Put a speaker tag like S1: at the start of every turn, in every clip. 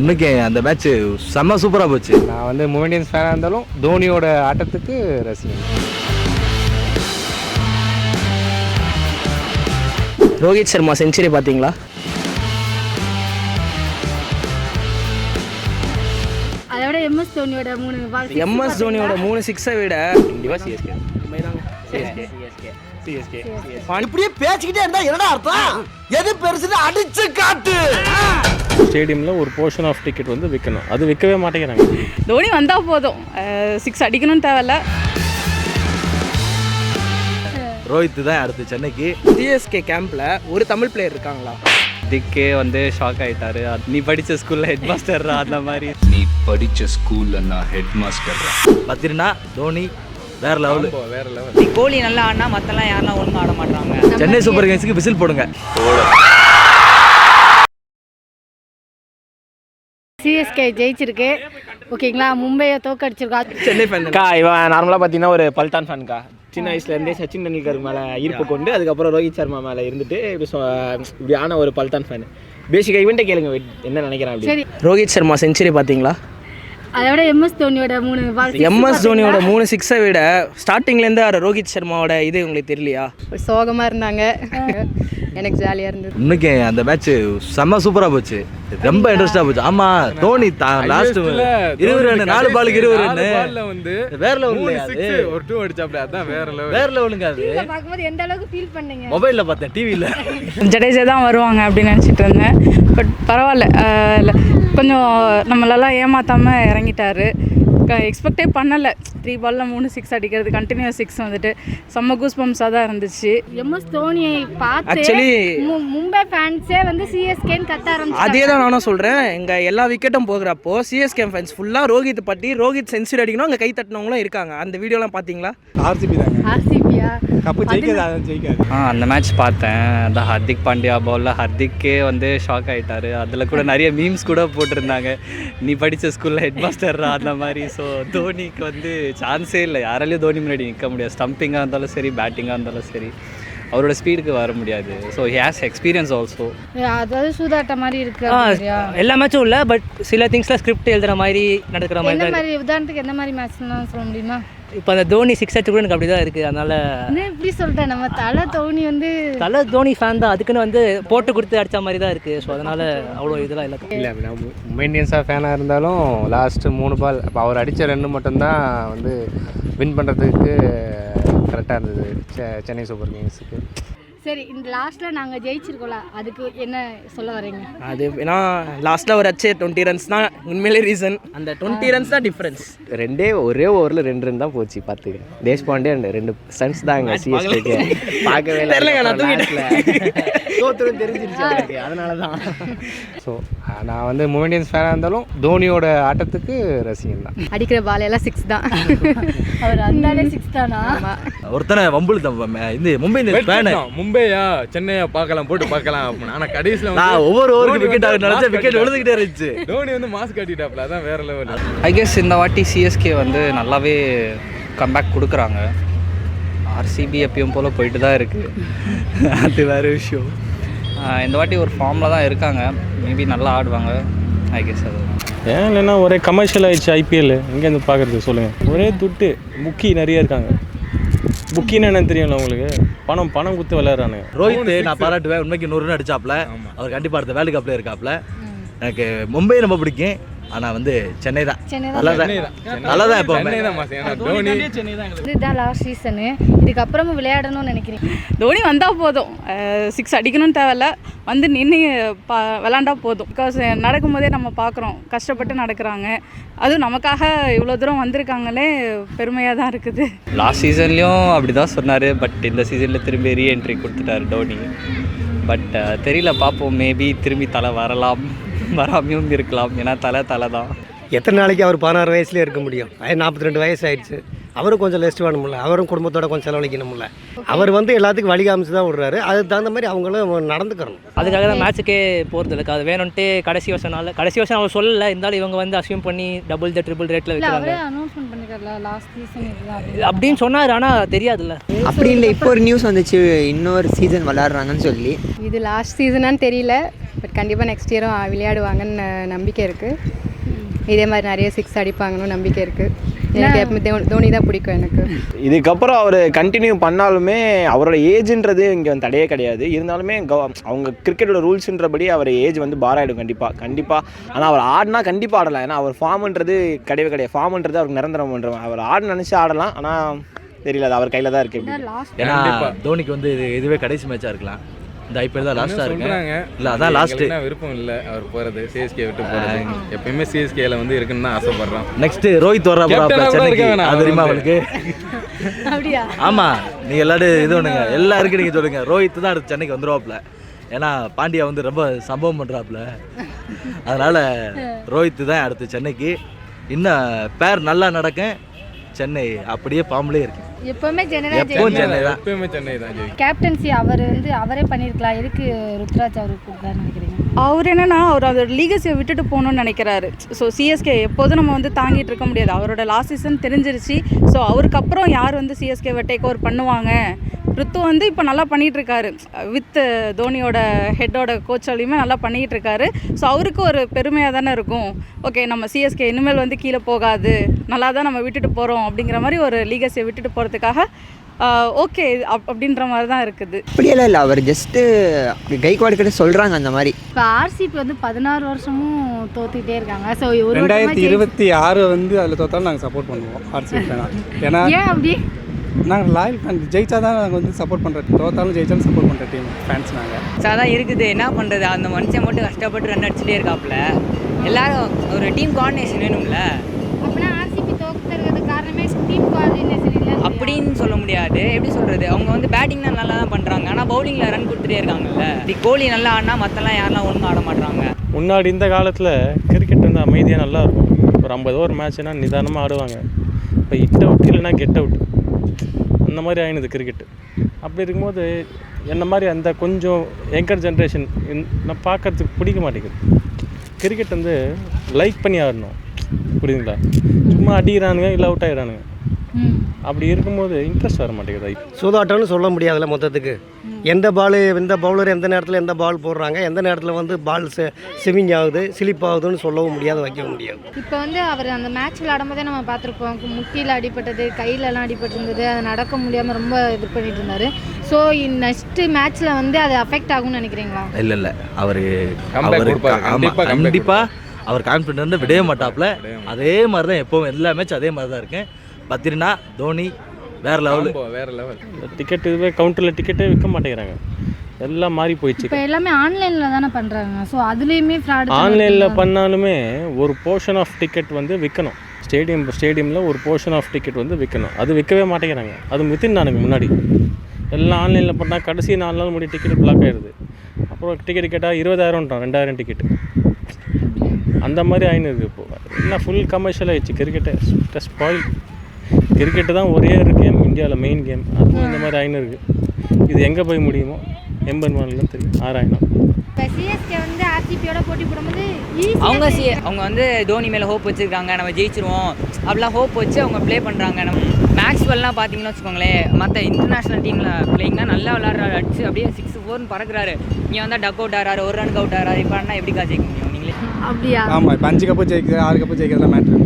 S1: இன்னைக்கு அந்த மேட்ச் செம்ம சூப்பராக போச்சு.
S2: நான் வந்து மும்பை இந்தியன்ஸ் ஃபேனாக இருந்தாலும் தோனியோட ஆட்டத்துக்கு ரசிகன்.
S3: ரோஹித் சர்மா செஞ்சுரி பார்த்தீங்களா?
S4: எம்எஸ் தோனியோட
S3: எம்எஸ்? மூணு சிக்ஸை விட. கண்டிப்பாக சிஎஸ்கே சிஎஸ்கே சிஎஸ்கே
S5: இப்படியே பேசிக்கிட்டே இருந்தா என்னடா அர்த்தம்? எது பெருசுன்னு அடிச்சு காட்டு.
S6: ஸ்டேடியமில் ஒரு போர்ஷன் ஆஃப் டிக்கெட் வந்து விற்கணும் அது விற்கவே மாட்டேங்கிறாங்க.
S7: தோனி வந்தால் போதும். சிக்ஸ் அடிக்கணும்னு தேவையில்ல.
S1: ரோஹித் தான் அடுத்து சென்னைக்கு.
S3: சிஎஸ்கே கேம்பில் ஒரு தமிழ் பிளேயர் இருக்காங்களா?
S8: திக்கே வந்து ஷாக் ஆயிட்டாரு. அது நீ படிச்ச ஸ்கூல்ல ஹெட் மாஸ்டர்ரா அந்த மாதிரி.
S9: நீ படிச்ச ஸ்கூல்ல நான் ஹெட் மாஸ்டர்
S1: பத்திரினா தோனி வேற லெவலு
S2: வேற லெவல்
S3: கோலி நல்லா ஆடினா மற்றெல்லாம் யாரெல்லாம் ஒழுங்காக ஆட மாட்டாங்க
S1: சென்னை சூப்பர் கிங்ஸ்க்கு விசில் போடுங்க.
S4: சிஎஸ்கே ஜெயிச்சிருக்கு. ஓகேங்களா? மும்பையை தோக்கடிச்சிருக்கோம்
S3: சென்னை ஃபேன்
S2: அக்கா இவன் நார்மலாக பார்த்தீங்கன்னா ஒரு பல்தான் ஃபேன்க்கா சின்ன வயசுலேருந்தே சச்சின் டெண்டுல்கர் மேலே ஈர்ப்பு கொண்டு அதுக்கப்புறம் ரோஹித் சர்மா மேலே இருந்துட்டு இப்படி சொ- இப்படி ஆன ஒரு பல்தான் ஃபேன் பேசிக்காக இவன்ட்ட கேளுங்க என்ன நினைக்கிறான்
S4: சரி.
S3: ரோஹித் சர்மா செஞ்சுரி பார்த்தீங்களா
S4: அதை விட எம்எஸ் தோனியோட மூணு
S3: எம்எஸ் தோனியோட? மூணு சிக்ஸை விட ஸ்டார்டிங்லேருந்து ரோஹித் சர்மாவோட இது உங்களுக்கு தெரியலையா?
S7: சோகமாக இருந்தாங்க. எனக்கு ஜாலியாக இருந்தது.
S1: இன்னைக்கு அந்த மேட்ச் செம்ம சூப்பராக போச்சு. ரொம்ப இன்ட்ரெஸ்டாக போச்சு. ஆமா தோனி லாஸ்ட் இருபது ரன் நாலு பாலுக்கு இருபது ரன்
S2: வந்து
S1: வேற லெவல்
S2: ஒரு டூ அடிச்சாப்ல. அதான் வேற லெவல்
S1: வேற லெவலுங்க அது.
S4: பார்க்கும்போது எந்த அளவுக்கு ஃபீல் பண்ணீங்க?
S1: மொபைல்ல பார்த்தேன் டிவியில்
S7: ஜடேஜா தான் வருவாங்க அப்படின்னு நினச்சிட்டு இருந்தேன். பட் பரவாயில்ல கொஞ்சம் நம்மளெல்லாம் ஏமாத்தாமல் இறங்கிட்டாரு. எக்ஸ்பெக்டே பண்ணலை. த்ரீ பாலில் மூணு சிக்ஸ் அடிக்கிறது. கண்டினியூஸ் சிக்ஸ் வந்துட்டு. செம்ம கூஸ் பம்ப்ஸாக தான் இருந்துச்சு.
S4: எம்எஸ் தோனியை பார்த்து மும்பை ஃபேன்ஸே வந்து சிஎஸ்கேன்னு கத்த
S3: அதே
S4: ஆரம்பிச்சாங்க
S3: தான் நானும் சொல்கிறேன் எங்கள் எல்லா விக்கெட்டும் போகிறப்போ சிஎஸ்கே ஃபேன்ஸ் ஃபுல்லாக ரோஹித் பற்றி ரோஹித் செஞ்சுரி அடிக்கணும். அங்கே கை தட்டினவங்களும் இருக்காங்க. அந்த வீடியோலாம் பார்த்தீங்களா
S2: ஆர்சிபி தாங்க.
S4: ஆர்சிபியா
S2: கப்பு ஜெயிக்காது அதான் ஜெயிக்காது.
S8: ஆ அந்த மேட்ச் பார்த்தேன். அந்த ஹர்திக் பாண்டியா பால்ல ஹர்திக்கே வந்து ஷாக் ஆயிட்டாரு. அதில் கூட நிறைய மீம்ஸ் கூட போட்டிருந்தாங்க. நீ படிச்ச ஸ்கூல்ல ஹெட் மாஸ்டர்ரா அந்த மாதிரி. ஸோ தோனிக்கு வந்து சான்ஸே இல்லை. யாராலையும் தோனி முன்னாடி நிற்க முடியாது. ஸ்டம்பிங்காக இருந்தாலும் சரி பேட்டிங்காக இருந்தாலும் சரி அவரோட ஸ்பீடுக்கு வர முடியாது. ஸோ ஹேஸ் எக்ஸ்பீரியன்ஸ் ஆல்சோ
S4: அதாவது சூதாட்ட மாதிரி இருக்கு?
S3: எல்லா மேட்சும் இல்லை பட் சில திங்ஸில் ஸ்கிரிப்ட் எழுதுகிற மாதிரி நடக்கிற மாதிரி
S4: உதாரணத்துக்கு எந்த மாதிரி மேட்ச்லாம் சொல்ல முடியுமா?
S3: இப்போ அந்த தோனி சிக்ஸ் அடிச்சு கூட எனக்கு அப்படி தான் இருக்குது அதனால்
S4: என்ன இப்படி சொல்லிட்டேன் நம்ம தலை தோனி வந்து
S3: தலை தோனி ஃபேன் தான். அதுக்குன்னு வந்து போட்டு கொடுத்து அடித்த மாதிரி தான் இருக்குது ஸோ அதனால் அவ்வளோ இதெல்லாம் இல்லை.
S2: இல்லை நான் மும்பை இந்தியன்ஸாக ஃபேனாக இருந்தாலும் லாஸ்ட்டு மூணு பால் இப்போ அவர் அடித்த ரெண்டு மட்டும்தான் வந்து வின் பண்ணுறதுக்கு கரெக்டாக இருந்தது. செ- சென்னை சூப்பர் கிங்ஸுக்கு
S4: சரி இந்த லாஸ்ட்ல நாங்க ஜெயிச்சிருக்கோம்ல அதுக்கு என்ன சொல்ல வரீங்க
S3: அது ஏன்னா லாஸ்ட்டில் ஒரு அச்சே டுவெண்ட்டி ரன்ஸ் தான் உண்மையிலே ரீசன் அந்த டுவெண்ட்டி ரன்ஸ் தான் டிஃப்ரென்ஸ்
S2: ரெண்டே ஒரே ஓவரில் ரெண்டு ரன் தான் போச்சு பார்த்துக்க தேஷ்பாண்டே ரெண்டு ஸ்டன்ஸ் தாங்க சிஎஸ்கேக்கு பார்க்கவே இல்லை. தோத்துரும் தெரிஞ்சிருச்சு அதனால தான் ஸோ நான் வந்து மும்பை இந்தியன்ஸ் ஃபேனாக இருந்தாலும் தோனியோட ஆட்டத்துக்கு ரசிகன் தான்.
S7: அடிக்கிற பால் எல்லாம் சிக்ஸ் தான்.
S4: அவர் அந்தாலே சிக்ஸ் தானா?
S1: ஒருத்தனை வம்புல இந்த மும்பை இந்த ஃபேனு
S2: மும்பையா சென்னையா பார்க்கலாம் போட்டு பார்க்கலாம். அப்படின்னு ஆனால் கடைசியில்
S1: நான் ஒவ்வொரு ஓவருக்கு விக்கெட் ஆக நினைச்சா விக்கெட் விழுந்துகிட்டே இருந்துச்சு.
S2: தோனி வந்து மாஸ்க் கட்டிட்டாப்ல அதான் வேற லெவல்
S8: ஐ கெஸ் இந்த வாட்டி சிஎஸ்கே வந்து நல்லாவே கம்பேக் கொடுக்குறாங்க. ஆர்சிபி எப்பயும் போல் போயிட்டு தான் இருக்குது அது வேறு விஷயம். இந்த வாட்டி ஒரு ஃபார்மில் தான் இருக்காங்க. மேபி நல்லா ஆடுவாங்க. ஐ கெஸ் அது.
S6: ஏன் இல்லைன்னா ஒரே கமர்ஷியல் ஆயிடுச்சு ஐபிஎல் எங்கேருந்து பார்க்குறது சொல்லுங்கள் ஒரே துட்டு புக்கி நிறைய இருக்காங்க. புக்கின்னு என்னன்னு தெரியும்ல உங்களுக்கு? பணம் பணம் கொடுத்து விளையாடுறானுங்க.
S1: ரோஹித் நான் பாராட்டுவேன். உண்மைக்கு நூறு ரன் அடிச்சாப்ல அவர் கண்டிப்பா அடுத்த வேர்ல்டு கப்ல இருக்காப்ல. எனக்கு மும்பை ரொம்ப பிடிக்கும். ஆனா வந்து சென்னை தான்.
S4: சென்னை தான்.
S1: எப்பவுமே.
S2: தோனி
S4: இதுதான் லாஸ்ட் சீசனு இதுக்கப்புறமும் விளையாடணும்னு நினைக்கிறேன்
S7: தோனி வந்தால் போதும். சிக்ஸ் அடிக்கணும்னு தேவையில்ல. வந்து நின்று பா விளாண்டா போதும். பிகாஸ் நடக்கும்போதே நம்ம பார்க்குறோம் கஷ்டப்பட்டு நடக்கிறாங்க. அதுவும் நமக்காக இவ்வளோ தூரம் வந்திருக்காங்களே பெருமையாக தான் இருக்குது.
S8: லாஸ்ட் சீசன்லேயும் அப்படி தான் சொன்னார். பட் இந்த சீசனில் திரும்பி ரீஎன்ட்ரி கொடுத்துட்டாரு டோனி பட் தெரியல பார்ப்போம். மேபி திரும்பி தலை வரலாம். வராமையும் இருக்கலாம் ஏன்னா தலை தலை தான்
S5: எத்தனை நாளைக்கு அவர் பதினாறு வயசுலேயே இருக்க முடியும்? நாற்பத்தி ரெண்டு வயசு ஆயிடுச்சு அவரும் கொஞ்சம் ரெஸ்ட் வேணும்ல அவரும் குடும்பத்தோட கொஞ்சம் செலவழிக்கணும்ல அவர் வந்து எல்லாத்துக்கும் வழி காமிச்சு தான் விடுறாரு அதுக்கு தகுந்த மாதிரி அவங்களும் நடந்துக்கணும்.
S3: அதுக்காக தான் மேட்ச்சுக்கே போகிறது இல்லை. அது வேணும்ன்ட்டு கடைசி வருஷம்னால. கடைசி வருஷம் அவர் சொல்லலை. இருந்தாலும் இவங்க வந்து அசியூம் பண்ணி டபுள் த ட்ரிபிள் ரேட்டில்
S4: இல்ல
S3: வைக்கிறாங்க.
S4: அவரே அனௌன்ஸ்மெண்ட் பண்ணிருக்காருல லாஸ்ட் சீசன் இதுதான்
S3: அப்படின்னு சொன்னார். ஆனால் தெரியாதுல்ல.
S10: அப்படி இல்லை. இப்போ ஒரு நியூஸ் வந்துச்சு. இன்னொரு சீசன் விளாட்றாங்கன்னு சொல்லி.
S7: இது லாஸ்ட் சீசனான்னு தெரியல.
S10: பட் கண்டிப்பாக நெக்ஸ்ட் இயரும் விளையாடுவாங்கன்னு நம்பிக்கை இருக்குது இதே மாதிரி நிறைய சிக்ஸ் அடிப்பாங்கன்னு நம்பிக்கை இருக்குது எனக்கு எப்பவுமே தோனி- தோனி தான் பிடிக்கும் எனக்கு.
S2: இதுக்கப்புறம் அவர் கண்டினியூ பண்ணாலுமே அவரோட ஏஜ்ன்றது இங்கே வந்து தடையே கிடையாது. இருந்தாலுமே கவ- அவங்க கிரிக்கெட்டோட ரூல்ஸுன்றபடி அவர் ஏஜ் வந்து பார் ஆகிடும் கண்டிப்பாக கண்டிப்பாக ஆனால் அவர் ஆடினா கண்டிப்பாக ஆடலாம். ஏன்னா அவர் ஃபார்ம்ன்றது கிடையவே கிடையாது. ஃபார்ம்ன்றது அவருக்கு நிரந்தரம் பண்ணுறோம் அவர் ஆட நினச்சி ஆடலாம். ஆனால் தெரியல. அது அவர் கையில் தான் இருக்குது
S4: லாஸ்ட்
S1: ஏன்னா தோனிக்கு வந்து இது இதுவே கடைசி மேட்சா இருக்கலாம். இந்த ஐபிஎல் தான் லாஸ்டா இருக்கு
S11: சொல்றாங்க.
S1: இல்ல அதான் லாஸ்ட்
S11: எங்களுக்குலாம் விருப்பம் இல்லை அவர் போறது சிஎஸ்கே விட்டு போறது. எப்பயுமே சிஎஸ்கேல வந்து இருக்குன்னு தான் ஆசைப்படுறோம்.
S1: நெக்ஸ்ட் ரோஹித் வர
S11: Captain ஆ கூட
S1: சென்னைக்கு.
S11: இருக்க
S1: அது தெரியுமா அவளுக்கு
S4: அப்படியா?
S1: ஆமா நீங்க எல்லாரும் இது பண்ணுங்க. எல்லாருக்கும் நீங்க சொல்லுங்க. ரோஹித் தான் அடுத்து சென்னைக்கு வந்துருவாப்ல ஏன்னா பாண்டியா வந்து ரொம்ப சம்பவம் பண்றாப்ல அதனால ரோஹித் தான் அடுத்து சென்னைக்கு. இன்னும் பேர் நல்லா நடக்க சென்னை அப்படியே பாம்புலே இருக்கு.
S4: எப்பவுமே
S1: சென்னை தான்.
S11: ஜெயிக்கும்.
S4: கேப்டன்சி அவர் வந்து அவரே பண்ணியிருக்கலாம் எதுக்கு ருத்ராஜ் அவருக்கு கொடுத்தாருன்னு நினைக்கிறீங்க?
S7: அவர் என்னன்னா அவர் அதோட லீகசியை விட்டுட்டு போகணும்னு நினைக்கிறாரு. ஸோ சிஎஸ்கே எப்போதும் நம்ம வந்து தாங்கிட்டு இருக்க முடியாது. அவரோட லாஸ்ட் சீசன் தெரிஞ்சிருச்சு. ஸோ அவருக்கு அப்புறம் யார் வந்து சிஎஸ்கேவை டேக் ஓவர் பண்ணுவாங்க? ரித்து வந்து இப்போ நல்லா பண்ணிட்டு இருக்காரு வித் தோனியோட ஹெட்டோட கோச்சாலையுமே நல்லா பண்ணிட்டு இருக்காரு ஸோ அவருக்கு ஒரு பெருமையாக தானே இருக்கும். ஓகே நம்ம சிஎஸ்கே இனிமேல் வந்து கீழே போகாது. நல்லா தான் நம்ம விட்டுட்டு போகிறோம் அப்படிங்கிற மாதிரி ஒரு லீகசியை விட்டுட்டு போகிறதுக்காக ஓகே அப் அப்படின்ற மாதிரி தான் இருக்குது.
S12: அப்படியெல்லாம் இல்லை. அவர் ஜஸ்ட்டு கைக்வாடு கிட்ட சொல்கிறாங்க அந்த மாதிரி.
S4: இப்போ ஆர்சிபி வந்து பதினாறு வருஷமும் தோத்துக்கிட்டே இருக்காங்க. ஸோ ஒரு
S13: ரெண்டாயிரத்தி இருபத்தி ஆறு வந்து அதில் தோத்தாலும் நாங்கள் சப்போர்ட் பண்ணுவோம். ஆர்சிபி ஃபேனா ஏன்னா
S4: ஏன் அப்படி?
S13: நாங்கள் லாயல் ஃபேன் ஜெயிச்சா தான் நாங்கள் வந்து சப்போர்ட் பண்ணுற தோத்தாலும் ஜெயிச்சாலும் சப்போர்ட் பண்ணுற டீம் ஃபேன்ஸ் நாங்கள்
S12: அதான் இருக்குது. என்ன பண்ணுறது அந்த மனுஷன் மட்டும் கஷ்டப்பட்டு ரன் அடிச்சுட்டே இருக்காப்புல. எல்லாரும் ஒரு டீம் கோஆர்டினேஷன் வேணும்ல.
S4: அப்படின்னா ஆர்சிபி தோத்துறதுக்கு காரணமே டீம் கோஆர்டினேஷன் இல்லை
S12: அப்படின்னு சொல்ல முடியாது. எப்படி சொல்கிறது அவங்க வந்து பேட்டிங் தான் நல்லா தான் பண்ணுறாங்க ஆனால் பவுலிங்கில் ரன் கொடுத்துட்டே இருக்காங்கல்ல. இப்படி கோலி நல்லா ஆடினா மற்றெல்லாம் யாரெல்லாம் ஒழுங்காக ஆட மாட்றாங்க?
S6: முன்னாடி இந்த காலத்தில் கிரிக்கெட் வந்து அமைதியாக நல்லா இருக்கும். ஒரு ஐம்பது ஓவர் மேட்ச்னா நிதானமாக ஆடுவாங்க. இப்போ இட் அவுட் இல்லைன்னா கெட் அவுட் அந்த மாதிரி ஆயினுது கிரிக்கெட் அப்படி இருக்கும்போது என்ன மாதிரி அந்த கொஞ்சம் யங்கர் ஜென்ரேஷன் நான் பார்க்கறதுக்கு பிடிக்க மாட்டேங்குது. கிரிக்கெட் வந்து லைக் பண்ணி ஆடணும். புரியுதுங்களா? சும்மா அடிக்கிறானுங்க இல்லை அவுட் ஆகிடானுங்க அப்படி இருக்கும்போது இன்ட்ரெஸ்ட் வர மாட்டேங்குது.
S5: சூதாட்டம்னு சொல்ல முடியாதுல்ல மொத்தத்துக்கு. எந்த பால் எந்த பவுலர் எந்த நேரத்தில் எந்த பால் போடுறாங்க எந்த நேரத்தில் வந்து பால் ஸ்விமிங் ஆகுது ஸ்லிப் ஆகுதுன்னு சொல்லவும் முடியாது வைக்கவும் முடியாது.
S4: இப்போ வந்து அவர் அந்த மேட்ச் விளையாடும்போதே நம்ம பார்த்துருப்போம் முட்டியில் அடிபட்டது கையிலலாம் அடிபட்டிருந்தது அது நடக்க முடியாமல் ரொம்ப இது பண்ணிட்டு இருந்தாரு. ஸோ நெக்ஸ்ட்டு மேட்ச்சில் வந்து அது அஃபெக்ட் ஆகும்னு நினைக்கிறீங்களா?
S1: இல்ல இல்ல. அவரு அவரு
S11: கொடுப்பாரு.
S1: ஆமா,
S11: கண்டிப்பா comeback
S1: கண்டிப்பா அவர் கான்ஃபிடென்ட் விடவே மாட்டாப்ல அதே மாதிரி தான் எப்பவும் எல்லா மேட்ச் அதே மாதிரி தான் இருக்கேன் பத்திரினா தோனி வேற லெவலு
S11: வேற லெவல்
S6: டிக்கெட் இதுவே கவுண்டரில் டிக்கெட்டே விற்க மாட்டேங்கிறாங்க. எல்லாம் மாறி போயிடுச்சு.
S4: இப்போ எல்லாமே ஆன்லைனில் தானே பண்ணுறாங்க ஸோ அதுலேயுமே ஃப்ராட்
S6: ஆன்லைனில் பண்ணாலுமே ஒரு போர்ஷன் ஆஃப் டிக்கெட் வந்து விற்கணும் ஸ்டேடியம் ஸ்டேடியமில் ஒரு போர்ஷன் ஆஃப் டிக்கெட் வந்து விற்கணும் அது விற்கவே மாட்டேங்கிறாங்க. அது வித்தின் நானுக்கு முன்னாடி. எல்லாம் ஆன்லைனில் பண்ணால் கடைசி நாலு நாள் முடி டிக்கெட் பிளாக் ஆயிடுது. அப்புறம் டிக்கெட் கேட்டால் இருபதாயிரம்ன்றான். ரெண்டாயிரம் டிக்கெட்டு அந்த மாதிரி ஆயின்னு இருக்கு இப்போ. என்ன ஃபுல் கமர்ஷியல் ஆயிடுச்சு. கிரிக்கெட்டை ஸ்பாயில் கிரிக்கெட்டு தான் ஒரே ஒரு கேம் இந்தியாவில் மெயின் கேம் அதுவும் இந்த மாதிரி ஆயின்னு இருக்கு. இது எங்கே போய் முடியுமோ? எண்பது மாநிலம் தெரியும். ஆறாயிரம்.
S4: இப்போ சிஎஸ்கே வந்து ஆர்சிபியோட போட்டி போடும்போது
S12: அவங்க சி அவங்க வந்து தோனி மேலே ஹோப் வச்சுருக்காங்க. நம்ம ஜெயிச்சிருவோம். அப்படிலாம் ஹோப் வச்சு அவங்க ப்ளே பண்ணுறாங்க நம்ம மேக்ஸ்வெல்லாம் பார்த்தீங்கன்னு வச்சுக்கோங்களேன் மற்ற இன்டர்நேஷ்னல் டீமில் பிளேயிங்னா நல்லா விளாட்றாரு அடிச்சு அப்படியே சிக்ஸ் ஃபோர்னு பறக்குறாரு. இங்கே வந்தால் டக் அவுட் ஆறாரு ஒரு ரனுக்கு அவுட் ஆறாரு இப்போ ஆனால் எப்படிக்கா ஜெயிக்க முடியும்? நீங்களே?
S4: அப்படியா
S13: ஆமாம் இப்போ அஞ்சு கப்பு ஜெயிக்கிறது ஆறு கப்பு ஜெயிக்கிறதுலாம் மேட்ரு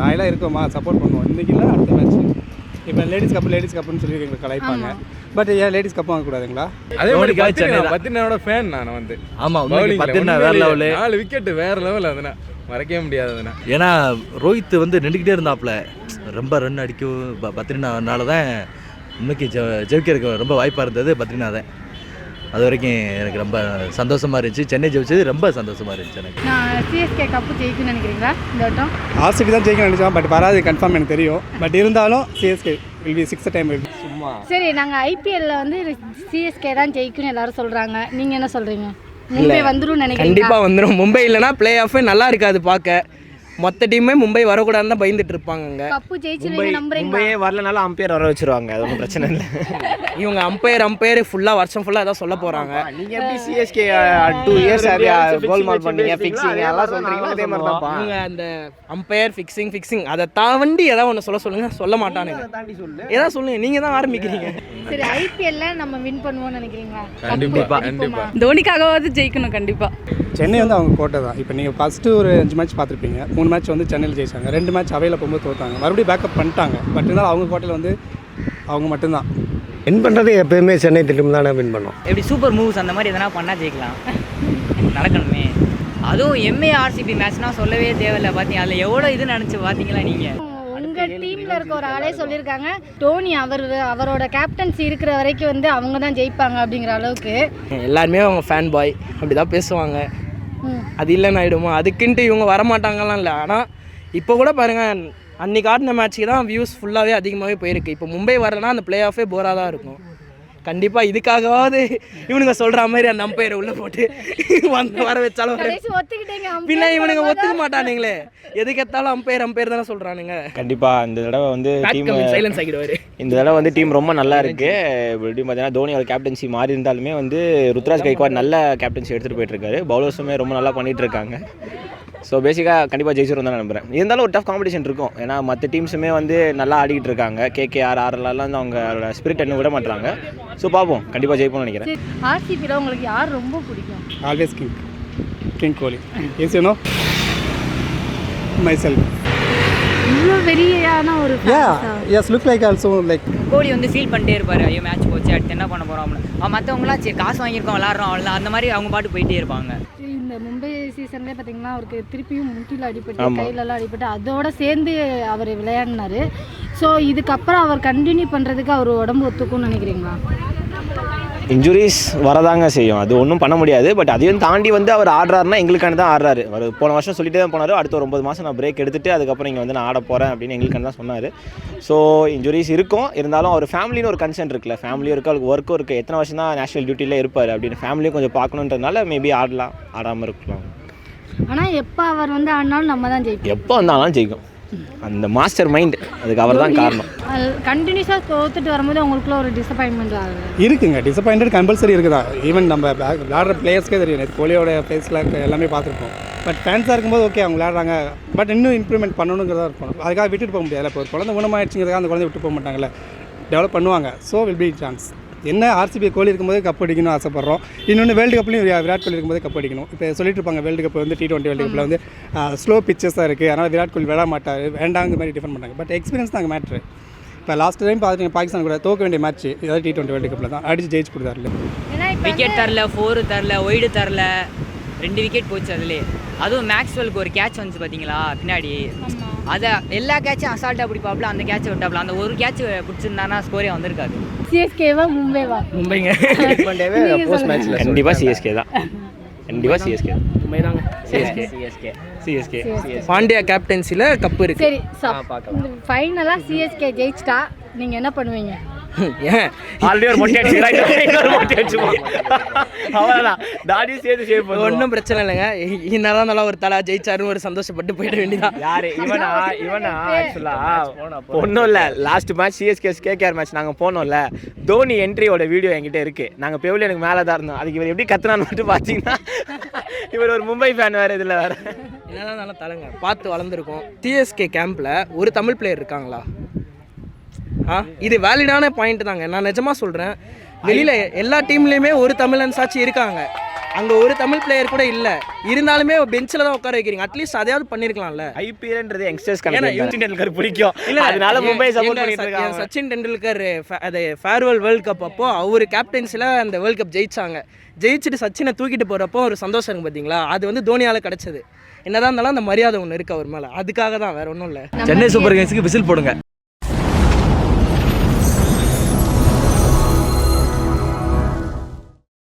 S13: லாயலாக இருக்கோமா சப்போர்ட் பண்ணுவோம். இன்றைக்கி இல்லை அடுத்த மேட்ச் இப்போ லேடிஸ் கப்பு லேடிஸ் கப்புன்னு சொல்லி எங்களுக்கு கலாய்ப்பாங்க. பட் ஏன் லேடிஸ் கப்பு வாங்கக்கூடாதுங்களா?
S11: அதே மாதிரி. பத்திரினாவோட ஃபேன் நான் வந்து.
S1: ஆமா உண்மைக்கு
S11: Bowling ல
S1: பத்திரினா வேற லெவலு
S11: நாலு விக்கெட் வேற லெவல் அதுனா மறக்கவே முடியாது அதுனா.
S1: ஏன்னா ரோஹித் வந்து நின்றுக்கிட்டே இருந்தாப்புல ரொம்ப ரன் அடிக்கும். ப- பத்ரினானால தான் இன்னைக்கு ஜெ ஜெயிக்கிறதுக்கு ரொம்ப வாய்ப்பாக இருந்தது பத்ரினா தான் அது வரைக்கும் எனக்கு ரொம்ப சந்தோஷமா இருந்துச்சு. சென்னை ஜெயிச்சது ரொம்ப சந்தோஷமா இருந்துச்சு எனக்கு.
S4: நான் சிஎஸ்கே கப்பு ஜெயிக்கும்னு நினைக்கிறீங்களா? இந்த வட்டம்
S13: ஆர்சிபி தான் ஜெயிக்க நினச்சோம் பட் வராது கன்ஃபார்ம் எனக்கு தெரியும். பட் இருந்தாலும் CSK will be sixth time சும்மா.
S4: சரி நாங்கள் ஐபிஎல்ல வந்து சிஎஸ்கே தான் ஜெயிக்கும்னு எல்லாரும் சொல்கிறாங்க நீங்கள் என்ன சொல்கிறீங்க மும்பை வந்துரும் நினைக்கிறீங்களா?
S3: கண்டிப்பாக வந்துடும் மும்பை இல்லைனா பிளே ஆஃபே நல்லா இருக்காது பார்க்க. மொத்த டீமே மும்பை வரக்கூடாதுன்னு தான் பயந்துட்டு இருப்பாங்க
S2: மும்பை மும்பையே வரலனாலும் அம்பையர் வர வச்சிருவாங்க அது ஒன்றும் பிரச்சனை இல்லை.
S3: இவங்க அம்பையர் அம்பையர் ஃபுல்லாக வருஷம் ஃபுல்லாக அதான் சொல்ல போகிறாங்க
S2: நீங்க எப்படி சிஎஸ்கே டூ இயர்ஸ் அது கோல்மால் பண்ணீங்க ஃபிக்ஸிங் எல்லாம் சொல்றீங்க அதே மாதிரி தான்ப்பா
S3: இவங்க அந்த அம்பையர் ஃபிக்ஸிங் ஃபிக்ஸிங் அதை தாண்டி ஏதாவது ஒன்று சொல்ல சொல்லுங்க. சொல்ல மாட்டானுங்க. ஏதாவது சொல்லுங்க. நீங்கள் தான் ஆரம்பிக்கிறீங்க.
S4: சரி ஐபிஎல்ல நம்ம வின் பண்ணுவோம்னு நினைக்கிறீங்களா?
S11: கண்டிப்பா கண்டிப்பா.
S7: தோனிக்காகவாவது ஜெயிக்கணும் கண்டிப்பாக
S13: சென்னை வந்து அவங்க கோட்டை தான். இப்போ நீங்கள் ஃபஸ்ட்டு ஒரு அஞ்சு மேட்ச் பார்த்துருப்பீங்க. மூணு மேட்ச் வந்து சென்னையில் ஜெயிச்சாங்க. ரெண்டு மேட்ச் அவையில் போகும்போது தோத்தாங்க. மறுபடியும் பேக்கப் பண்ணிட்டாங்க. பட் இருந்தாலும் அவங்க கோட்டையில் வந்து அவங்க மட்டும்தான்.
S5: வின் பண்ணுறது எப்பயுமே சென்னை திட்டம் தானே வின் பண்ணோம்.
S12: எப்படி சூப்பர் மூவ்ஸ் அந்த மாதிரி எதனா பண்ணால் ஜெயிக்கலாம். நடக்கணுமே. அதுவும் எம்ஏ ஆர்சிபி மேட்ச்னால் சொல்லவே தேவையில்ல. பார்த்தீங்க அதில் எவ்வளோ இது நினச்சி பார்த்தீங்களா நீங்கள்
S4: உங்க டீம்ல இருக்க ஒரு ஆளே சொல்லியிருக்காங்க. டோனி அவர் அவரோட கேப்டன்சி இருக்கிற வரைக்கும் வந்து அவங்க தான் ஜெயிப்பாங்க அப்படிங்கிற அளவுக்கு.
S3: எல்லாருமே அவங்க ஃபேன் பாய் அப்படி தான் பேசுவாங்க. அது இல்லைன்னு ஆகிடுமா அதுக்குன்ட்டு இவங்க வரமாட்டாங்கலாம் இல்லை. ஆனால் இப்போ கூட பாருங்கள் அன்றைக்கி ஆடின மேட்ச்சுக்கு தான் வியூஸ் ஃபுல்லாகவே அதிகமாகவே போயிருக்கு. இப்போ மும்பை வரலன்னா அந்த பிளே ஆஃபே போராக தான் இருக்கும். கண்டிப்பாக இதுக்காகவாவது இவனுங்க சொல்கிற மாதிரி அந்த அம்பையரை உள்ளே போட்டு வந்து வர வச்சாலும் பின்ன இவனுங்க ஒத்துக்க மாட்டானுங்களே. எதுக்கு எத்தாலும் அம்பையர் அம்பையர் தானே சொல்கிறானுங்க
S2: கண்டிப்பா இந்த தடவை வந்து டீம்
S3: சைலன்ஸ் ஆகிடுவாரு
S2: இந்த தடவை வந்து டீம் ரொம்ப நல்லா இருக்கு. எப்படி பார்த்தீங்கன்னா தோனியோட கேப்டன்சி மாறி இருந்தாலுமே வந்து ருத்ராஜ் கைக்வாட் நல்ல கேப்டன்சி எடுத்துகிட்டு போயிட்டு இருக்காரு. பவுலர்ஸுமே ரொம்ப நல்லா பண்ணிட்டு இருக்காங்க. ஸோ பேசிக்காக கண்டிப்பாக ஜெயிச்சிரும் தான் நம்புறேன். இருந்தாலும் ஒரு டஃப் காம்படிஷன் இருக்கும். ஏன்னா மற்ற டீம்ஸுமே வந்து நல்லா ஆடிக்கிட்டு இருக்காங்க. கேகேஆர் ஆர்எல்லாம் வந்து அவங்களோட ஸ்பிரிட் இன்னும் விட மாட்டாங்க ஸோ பார்ப்போம் கண்டிப்பாக ஜெயிப்போம்னு நினைக்கிறேன்.
S4: ஆர்சிபியில் உங்களுக்கு யார் ரொம்ப பிடிக்கும்?
S13: Always king king Kohli yes you know myself
S4: இவ்வளோ பெரியான ஒரு
S13: yeah yes look like also like
S12: Kohli வந்து ஃபீல் பண்ணிட்டே இருப்பாரு. ஐயோ மேட்ச் போச்சு அடுத்து என்ன பண்ண போகிறோம் அப்படின்னு. மற்றவங்களாம் சரி காசு வாங்கியிருக்கோம் விளாட்றோம் அவ்வளோ அந்த மாதிரி அவங்க பாட்டு போயிட்டே இருப்பாங்க.
S4: இந்த மும்பை சீசன்லேயே பார்த்தீங்கன்னா அவருக்கு திருப்பியும் முட்டியில் அடிபட்டு. கையிலலாம் அடிபட்டு அதோட சேர்ந்து அவர் விளையாடினாரு ஸோ இதுக்கப்புறம் அவர் கண்டினியூ பண்ணுறதுக்கு அவர் உடம்பு ஒத்துக்கும்னு நினைக்கிறீங்களா
S2: இன்ஜுரிஸ் வரதாங்க செய்யும். அது ஒன்றும் பண்ண முடியாது. பட் அதையும் தாண்டி வந்து அவர் ஆடுறாருன்னா எங்களுக்கான தான் ஆடுறாரு. அவர் போன வருஷம் சொல்லிட்டே தான் போனார். அடுத்த ஒரு ஒன்பது மாதம் நான் பிரேக் எடுத்துட்டு அதுக்கப்புறம் இங்கே வந்து நான் ஆட போகிறேன் அப்படின்னு எங்களுக்கான தான் சொன்னார். ஸோ இன்ஜுரிஸ் இருக்கும். இருந்தாலும் அவர் ஃபேமிலின்னு ஒரு கன்சர்ன் இருக்குல்ல. ஃபேமிலியும் இருக்குது அவருக்கு ஒர்க்கும் இருக்குது எத்தனை வருஷம் தான் நேஷனல் டியூட்டியில் இருப்பார் அப்படின்னு ஃபேமிலியும் கொஞ்சம் பார்க்கணுன்றதுனால மேபி ஆடலாம். ஆடாமல் இருக்கலாம்.
S4: ஆனால் எப்போ அவர் வந்து ஆடினாலும் நம்ம தான் ஜெயிப்போம்.
S2: எப்போ வந்தாலும் ஜெயிக்கும். அந்த மாஸ்டர் மைண்ட் அதுக்கு அவர் தான் காரணம்.
S4: கண்டினியூஸாக தோத்துட்டு வரும்போது உங்களுக்குள்ள ஒரு டிசப்பாயின்மெண்ட் ஆகுது.
S13: இருக்குங்க டிசப்பாயிண்டட் கம்பல்சரி இருக்குதா? ஈவன் நம்ம விளையாடுற பிளேயர்ஸ்க்கே தெரியும். கோலியோட ஃபேஸில் எல்லாமே பார்த்துருப்போம். பட் ஃபேன்ஸாக இருக்கும்போது ஓகே அவங்க விளையாடுறாங்க. பட் இன்னும் இம்ப்ரூவ்மெண்ட் பண்ணணுங்கிறதா இருக்கும். அதுக்காக விட்டுட்டு போக முடியாது. இப்போ ஒரு குழந்தை குணமாயிடுச்சுங்கிறதுக்காக அந்த குழந்தை விட்டு போக மாட்டாங்கல்ல. டெவலப் பண்ணுவாங்க. ஸோ வில் பி சான்ஸ் என்ன ஆர்சிபி கோலி இருக்கும்போது கப் அடிக்கணும்னு ஆசைப்பட்றோம். இன்னொன்று வேர்ல்டு கப்லையும் விராட் கோலி இருக்கும்போது கப் அடிக்கணும். இப்போ சொல்லிட்டு இருப்பாங்க வேர்ல்டு கப் வந்து டி டுவெண்ட்டி வேர்ல்டு கப்பில் வந்து ஸ்லோ பிச்சர்ஸாக இருக்குது அதனால் விராட் கோலி விளையாட மாட்டார். வேண்டாங்கிற மாதிரி டிஃபெண்ட் பண்ணாங்க பட் எக்ஸ்பீரியன்ஸ் தான் மேட்ரு இப்போ லாஸ்ட் டைம் பார்த்துட்டு பாகிஸ்தான் கூட தோக்க வேண்டிய மேட்ச் ஏதாவது டி டுவெண்ட்டி வேர்ல்டு கப்பில் தான். அடிச்சு ஜெயிச்சு கொடுத்தாருல
S12: விக்கெட் தரல ஃபோரு தரல ஒய்டு தரல. ரெண்டு விக்கெட் போச்சு அதுலேயே. அதுவும் மேக்ஸ்வெலுக்கு ஒரு கேட்ச் வந்துச்சு பார்த்தீங்களா பின்னாடி. அதை எல்லா கேட்சும் அசால்ட்டாக பிடிப்பாப்புல அந்த கேட்சை விட்டாப்புல அந்த ஒரு கேட்ச் பிடிச்சிருந்தானா ஸ்கோரே வந்திருக்காது.
S4: சிஎஸ்கேவா மும்பைவா?
S3: மும்பைங்க.
S2: போஸ்ட் மேட்ச்சில் கண்டிப்பாக சிஎஸ்கே தான். கண்டிப்பாக சிஎஸ்கே
S3: மும்பை தாங்க
S2: சிஎஸ்கே சிஎஸ்கே சிஎஸ்கே
S3: பாண்டியா கேப்டன்சியில் கப்பு இருக்கு.
S4: சரி ஃபைனலாக சிஎஸ்கே ஜெயிச்சிட்டா நீங்கள் என்ன பண்ணுவீங்க?
S2: ஆல்ரெடி ஒரு மொட்டை அடிச்சுக்கிறாங்க இன்னொரு மொட்டை அடிச்சுமா அவ்வளோதான் தாடி சேர்த்து ஷேப்
S3: ஒன்றும் பிரச்சனை இல்லைங்க. என்னதான் நல்லா ஒரு தலா ஜெயிச்சாருன்னு ஒரு சந்தோஷப்பட்டு போயிட வேண்டியதான்
S2: யாரு? இவனா? இவனா? ஆக்சுவலா ஒன்றும் இல்லை. Last match CSK KKR match நாங்கள் போனோம்ல. தோனி என்ட்ரியோட வீடியோ என்கிட்ட இருக்கு. நாங்கள் பெவிலியனுக்கு மேலே தான் இருந்தோம். அதுக்கு இவர் எப்படி கத்துனான்னு மட்டும் பார்த்தீங்கன்னா இவர் ஒரு மும்பை ஃபேன் வேறு இதில் வேறு.
S3: என்னதான் நல்லா தலைங்க. பார்த்து வளர்ந்துருக்கோம். சிஎஸ்கே கேம்பில் ஒரு தமிழ் பிளேயர் இருக்காங்களா? ஆ? இது வேலிடான பாயிண்ட் தாங்க. நான் நிஜமாக சொல்கிறேன் வெளியில் எல்லா டீம்லேயுமே ஒரு தமிழன் சாட்சி இருக்காங்க. அங்கே ஒரு தமிழ் பிளேயர் கூட இல்லை. இருந்தாலுமே பெஞ்சில் தான் உட்கார வைக்கிறீங்க. அட்லீஸ்ட் அதையாவது பண்ணியிருக்கலாம்ல
S2: ஐபிஎல்ன்றது யங்ஸ்டர்ஸ் யூனியன் டெண்டுல்கர் பிடிக்கும். அதனால மும்பை சப்போர்ட்
S3: சச்சின் டெண்டுல்கர் ஃபே- அது ஃபேர்வெல் வேர்ல்ட் கப் அப்போ அவர் கேப்டன்சியில் அந்த வேர்ல்ட் கப் ஜெயிச்சாங்க. ஜெயிச்சுட்டு சச்சினை தூக்கிட்டு போகிறப்போ ஒரு சந்தோஷம் இருக்கு பார்த்தீங்களா அது வந்து தோனியால் கிடச்சது. என்னதான் இருந்தாலும் அந்த மரியாதை ஒன்று இருக்கு அவர் மேலே. அதுக்காக தான் வேற ஒன்றும் இல்லை.
S1: சென்னை சூப்பர் கிங்ஸ்க்கு விசில் போடுங்க.